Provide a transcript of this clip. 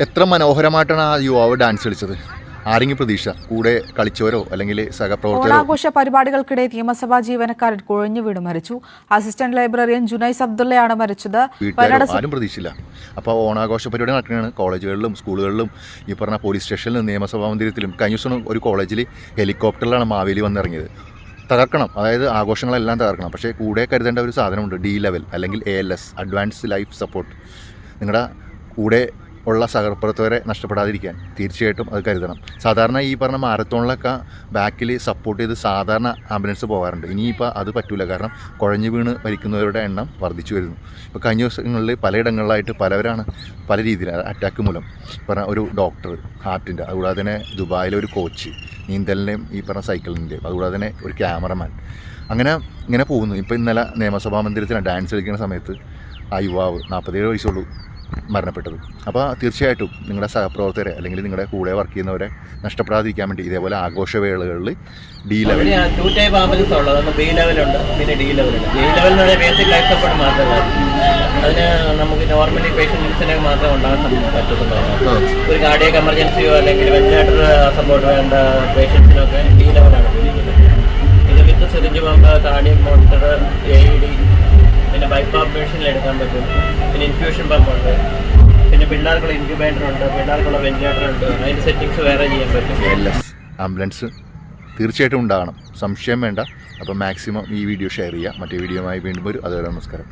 എത്ര മനോഹരമായിട്ടാണ് ആ യുവാവ് ഡാൻസ് കളിച്ചത്? ആരെങ്കിലും പ്രതീക്ഷ? കൂടെ കളിച്ചവരോ? അല്ലെങ്കിൽ സഹപ്രവർത്തകരോ? ഓണാഘോഷ പരിപാടികൾക്കിടെ നിയമസഭാ ജീവനക്കാരൻ കുഴഞ്ഞു വീണ് മരിച്ചു. അസിസ്റ്റന്റ് ലൈബ്രറിയൻ ജുനൈസ് അബ്ദുള്ളയാണ് മരിച്ചത്. ആരും പ്രതീക്ഷയില്ല അപ്പോൾ ഓണാഘോഷ പരിപാടി നടക്കുകയാണ് കോളേജുകളിലും സ്കൂളുകളിലും ഈ പറഞ്ഞ പോലീസ് സ്റ്റേഷനിലും നിയമസഭാ മന്ദിരത്തിലും കഴിഞ്ഞ ദിവസം ഒരു കോളേജിൽ ഹെലികോപ്റ്ററിലാണ് മാവേലി വന്നിറങ്ങിയത്. തകർക്കണം. അതായത് ആഘോഷങ്ങളെല്ലാം തകർക്കണം. പക്ഷേ കൂടെ കരുതേണ്ട ഒരു സാധനമുണ്ട്. ഡി ലെവൽ അല്ലെങ്കിൽ A L S advance life support നിങ്ങളുടെ കൂടെ ഉള്ള സഹപ്രവർത്തകരെ നഷ്ടപ്പെടാതിരിക്കാൻ തീർച്ചയായിട്ടും അത് കരുതണം. സാധാരണ ഈ പറഞ്ഞ മാരത്തോണിലൊക്കെ ബാക്കിൽ സപ്പോർട്ട് ചെയ്ത് സാധാരണ ആംബുലൻസ് പോകാറുണ്ട്. ഇനിയിപ്പോൾ അത് പറ്റൂല. കാരണം കുഴഞ്ഞു വീണ് മരിക്കുന്നവരുടെ എണ്ണം വർദ്ധിച്ചു വരുന്നു. ഇപ്പോൾ കഴിഞ്ഞ ദിവസങ്ങളിൽ പലയിടങ്ങളിലായിട്ട് പലവരാണ് പല രീതിയിൽ അറ്റാക്ക് മൂലം പറഞ്ഞ ഒരു ഡോക്ടർ ഹാർട്ടിന്റെ അതുകൂടാതെ തന്നെ ദുബായിലെ ഒരു കോച്ച് നീന്തലിന്റെയും ഈ പറഞ്ഞ സൈക്കിളിന്റെയും അതുകൂടാതെ തന്നെ ഒരു ക്യാമറമാൻ അങ്ങനെ ഇങ്ങനെ പോകുന്നു. ഇപ്പോൾ ഇന്നലെ നിയമസഭാ മന്ദിരത്തിന് ഡാൻസ് കളിക്കുന്ന സമയത്ത് ആ യുവാവ് നാൽപ്പത്തേഴ് വയസ്സുള്ളൂ മരണപ്പെട്ടത്. അപ്പോൾ തീർച്ചയായിട്ടും നിങ്ങളുടെ സഹപ്രവർത്തകരെ അല്ലെങ്കിൽ നിങ്ങളുടെ കൂടെ വർക്ക് ചെയ്യുന്നവരെ നഷ്ടപ്പെടാതിരിക്കാൻ വേണ്ടി ഇതേപോലെ ആഘോഷവേളകളിൽ D level two type ambulance ഉള്ളത്. ബി ലെവലുണ്ട് പിന്നെ ഡി ലെവലുണ്ട് ഡി ലെവൽ എന്ന് പറഞ്ഞാൽ ബേസിക് ലൈഫ് സപ്പോർട്ട് മാത്രമല്ല അതിന് നമുക്ക് നോർമലി പേഷ്യൻസിനെ മാത്രമേ ഉണ്ടാകാൻ ഒരു കാർഡിയക് എമർജൻസിയോ അല്ലെങ്കിൽ വെന്റിലേറ്റർ സപ്പോർട്ട് വേണ്ട പേഷ്യൻസിനൊക്കെ ഡി ലെവലാണ് ഉപയോഗിക്കുന്നത് ഇത് with syringe pump cardiac monitor A D പിന്നെ ബൈപ്പാപ്പ് മെഷീനിൽ എടുക്കാൻ പറ്റും. പിന്നെ ഇൻഫ്യൂഷൻ പമ്പുണ്ട് പിന്നെ പിള്ളേർക്കുള്ള ഇൻക്യുബേറ്റർ ഉണ്ട്. പിള്ളേർക്കുള്ള വെന്റിലേറ്റർ ഉണ്ട്. അതിന്റെ സെറ്റിങ്സ് വേറെ ചെയ്യാൻ പറ്റും. ആംബുലൻസ് തീർച്ചയായിട്ടും ഉണ്ടാകണം. സംശയം വേണ്ട. അപ്പോൾ മാക്സിമം ഈ വീഡിയോ ഷെയർ ചെയ്യുക. മറ്റേ വീഡിയോ ആയി വീണ്ടും വരും. അതുവരെ നമസ്കാരം.